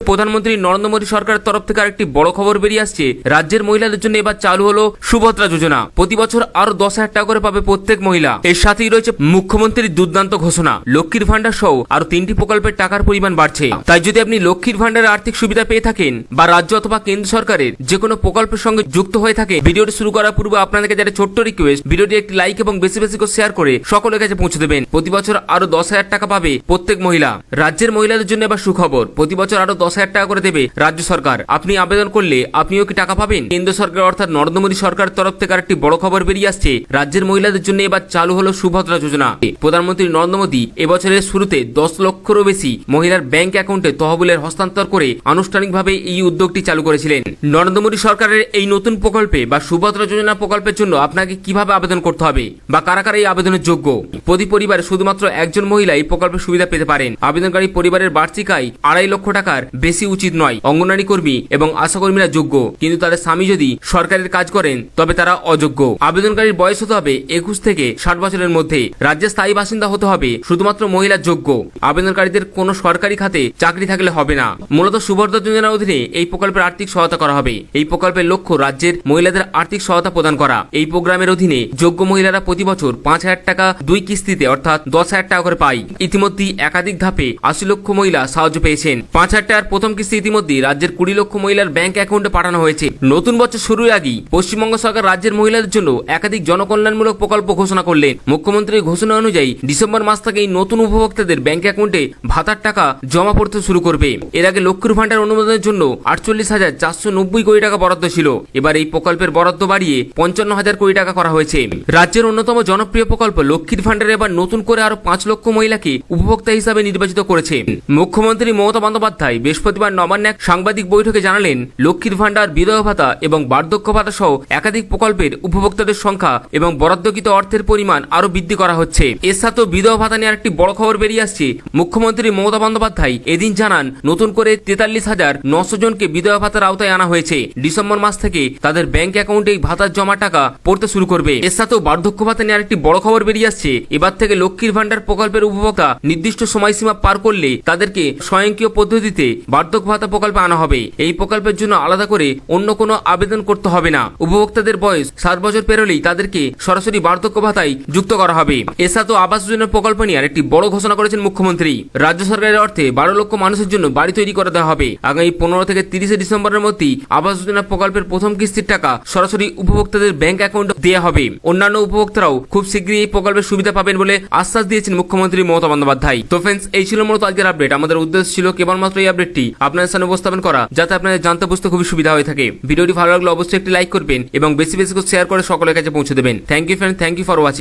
প্রধানমন্ত্রী নরেন্দ্র মোদী সরকারের তরফ থেকে আরেকটি বড় খবর বেরিয়ে আসছে। রাজ্যের মহিলাদের জন্য এবার চালু হলো সুভদ্রা যোজনা। প্রতি বছর আরও দশ হাজার টাকা করে পাবে প্রত্যেক মহিলা। এর সাথেই রয়েছে মুখ্যমন্ত্রীর দুর্দান্ত ঘোষণা। লক্ষ্মীর ভান্ডার সহ আরও তিনটি প্রকল্পের টাকার পরিমাণ বাড়ছে। তাই যদি আপনি লক্ষ্মীর ভান্ডারের আর্থিক সুবিধা পেয়ে থাকেন বা রাজ্য অথবা কেন্দ্র সরকারের যে কোনো প্রকল্পের সঙ্গে যুক্ত হয়ে থাকে, ভিডিওটি শুরু করার পূর্বে আপনাদেরকে যারা ছোট্ট রিকোয়েস্ট ভিডিওটি একটি লাইক এবং বেশি বেশি করে শেয়ার করে সকলের কাছে পৌঁছে দেবেন। প্রতি বছর আরও দশ হাজার টাকা পাবে প্রত্যেক মহিলা। রাজ্যের মহিলাদের জন্য এবার সুখবর। প্রতি বছর আরও দশ হাজার টাকা করে দেবে রাজ্য সরকার। আপনি আবেদন করলে আপনিও কি টাকা পাবেন? কেন্দ্র সরকার অর্থাৎ নরেন্দ্র মোদী সরকার তরফ থেকে আরেকটি বড় খবর বেরিয়ে আসছে। রাজ্যের মহিলাদের জন্য এবার চালু হলো সুভদ্রা যোজনা। প্রধানমন্ত্রী নরেন্দ্র মোদী এবছরের শুরুতে দশ লক্ষেরও বেশি মহিলার ব্যাংক অ্যাকাউন্টে তহবিলের হস্তান্তর করে আনুষ্ঠানিকভাবে এই উদ্যোগটি চালু করেছিলেন। নরেন্দ্র মোদী সরকারের এই নতুন প্রকল্পে বা সুভদ্রা যোজনা প্রকল্পের জন্য আপনাকে কীভাবে আবেদন করতে হবে বা কারা কারা এই আবেদনের যোগ্য? প্রতি পরিবারে শুধুমাত্র একজন মহিলা এই প্রকল্পের সুবিধা পেতে পারেন। আবেদনকারী পরিবারের বার্ষিক আয় আড়াই লক্ষ টাকার বেশি উচিত নয়। অঙ্গনারী কর্মী এবং আশাকর্মীরা যোগ্য। কিন্তু তাদের স্বামী যদি সরকারের কাজ করেন, তবে তারা অযোগ্য। আবেদনকারীর বয়স হতে হবে একুশ থেকে ষাট বছরের মধ্যে। রাজ্যের স্থায়ী বাসিন্দা হতে হবে শুধুমাত্র মহিলা যোগ্য। আবেদনকারীদের কোনো সরকারি খাতে চাকরি থাকলে হবে না। মূলত সুভদ্রা যোজনার অধীনে এই প্রকল্পের আর্থিক সহায়তা করা হবে। এই প্রকল্পের লক্ষ্য রাজ্যের মহিলাদের আর্থিক সহায়তা প্রদান করা। এই প্রোগ্রামের অধীনে যোগ্য মহিলারা প্রতি বছর পাঁচ হাজার টাকা দুই কিস্তিতে, অর্থাৎ দশ হাজার টাকা করে পায়। ইতিমধ্যে একাধিক ধাপে আশি লক্ষ মহিলা সাহায্য পেয়েছেন। পাঁচ হাজার টাকার প্রথম কিস্তি ইতিমধ্যে রাজ্যের কুড়ি লক্ষ মহিলার ব্যাংক অ্যাকাউন্টে পাঠানো হয়েছে। নতুন বছর শুরুর আগেই পশ্চিমবঙ্গ সরকার রাজ্যের মহিলাদের জন্য একাধিক জনকল্যাণমূলক প্রকল্প ঘোষণা করলেন মুখ্যমন্ত্রীর ঘোষণা অনুযায়ী ডিসেম্বর মাস থেকে এই নতুন উপভোক্তাদের ব্যাংক অ্যাকাউন্টে ভাতার টাকা জমা পড়তে শুরু করবে। এর আগে লক্ষ্মীর ভান্ডার অনুমোদনের জন্য আটচল্লিশ হাজার চারশো নব্বই কোটি টাকা বরাদ্দ ছিল। এবার এই প্রকল্পের বরাদ্দ বাড়িয়ে পঞ্চান্ন হাজার কোটি টাকা করা হয়েছে। রাজ্যের অন্যতম জনপ্রিয় প্রকল্প লক্ষ্মীর ভান্ডারে এবার নতুন করে আরও পাঁচ লক্ষ মহিলাকে উপভোক্তা হিসাবে নির্বাচিত করেছে। মুখ্যমন্ত্রী মমতা বন্দ্যোপাধ্যায় বৃহস্পতিবার নবান্নে এক সাংবাদিক বৈঠকে জানালেন, লক্ষ্মীর ভান্ডার বিধবা ভাতা এবং বার্ধক্য ভাতা সহ একাধিক প্রকল্পের উপভোক্তাদের সংখ্যা এবং বরাদ্দকৃত অর্থের পরিমাণ আরও বৃদ্ধি করা হচ্ছে। এর সাথেও বিধবা ভাতা নিয়ে একটি বড় খবর বেরিয়ে আসছে। মুখ্যমন্ত্রী মমতা বন্দ্যোপাধ্যায় এদিন জানান, নতুন করে তেতাল্লিশ হাজার নশো জনকে বিধবা ভাতার আওতায় আনা হয়েছে। ডিসেম্বর মাস থেকে তাদের ব্যাংক অ্যাকাউন্টে ভাতার জমা টাকা পড়তে শুরু করবে। এর সাথেও বার্ধক্য ভাতা নিয়ে আরেকটি বড় খবর বেরিয়ে আসছে। এবার থেকে লক্ষ্মীর ভান্ডার প্রকল্পের উপভোক্তা নির্দিষ্ট সময়সীমা পার করলে তাদেরকে স্বয়ংক্রিয় পদ্ধতিতে বার্ধক্য ভাতা প্রকল্পে আনা হবে। এই প্রকল্পের জন্য আলাদা করে অন্য কোনো আবেদন করতে হবে না। উপভোক্তাদের বয়স সাত বছর পেরোলেই তাদেরকে সরাসরি বার্ধক্য ভাতায় যুক্ত করা হবে। এছাড়াও আবাস যোজনার প্রকল্প নিয়ে আরেকটি বড় ঘোষণা করেছেন মুখ্যমন্ত্রী। রাজ্য সরকারের অর্থে বারো লক্ষ মানুষের জন্য বাড়ি তৈরি করে দেওয়া হবে। আগামী পনেরো থেকে তিরিশে ডিসেম্বরের মধ্যেই আবাস যোজনা প্রকল্পের প্রথম কিস্তির টাকা সরাসরি উপভোক্তাদের ব্যাংক অ্যাকাউন্ট দেওয়া হবে। অন্যান্য উপভোক্তারাও খুব শীঘ্রই এই প্রকল্পের সুবিধা পাবেন বলে আশ্বাস দিয়েছেন মুখ্যমন্ত্রী মমতা বন্দ্যোপাধ্যায়। তো ফ্রেন্ডস এই ছিল মূলত আজকের আপডেট আমাদের উদ্দেশ্য ছিল কেবলমাত্র এই আপডেটটি আপনাদের সামনে উপস্থাপন করা, যাতে আপনাদের জানতে বুঝতে খুবই সুবিধা হয়ে থাকে। ভিডিওটি ভালো লাগলে অবশ্যই একটি লাইক করবেন এবং বেশি বেশি করে শেয়ার করে সকলের কাছে পৌঁছে দেবেন। Thank you friend thank you for watching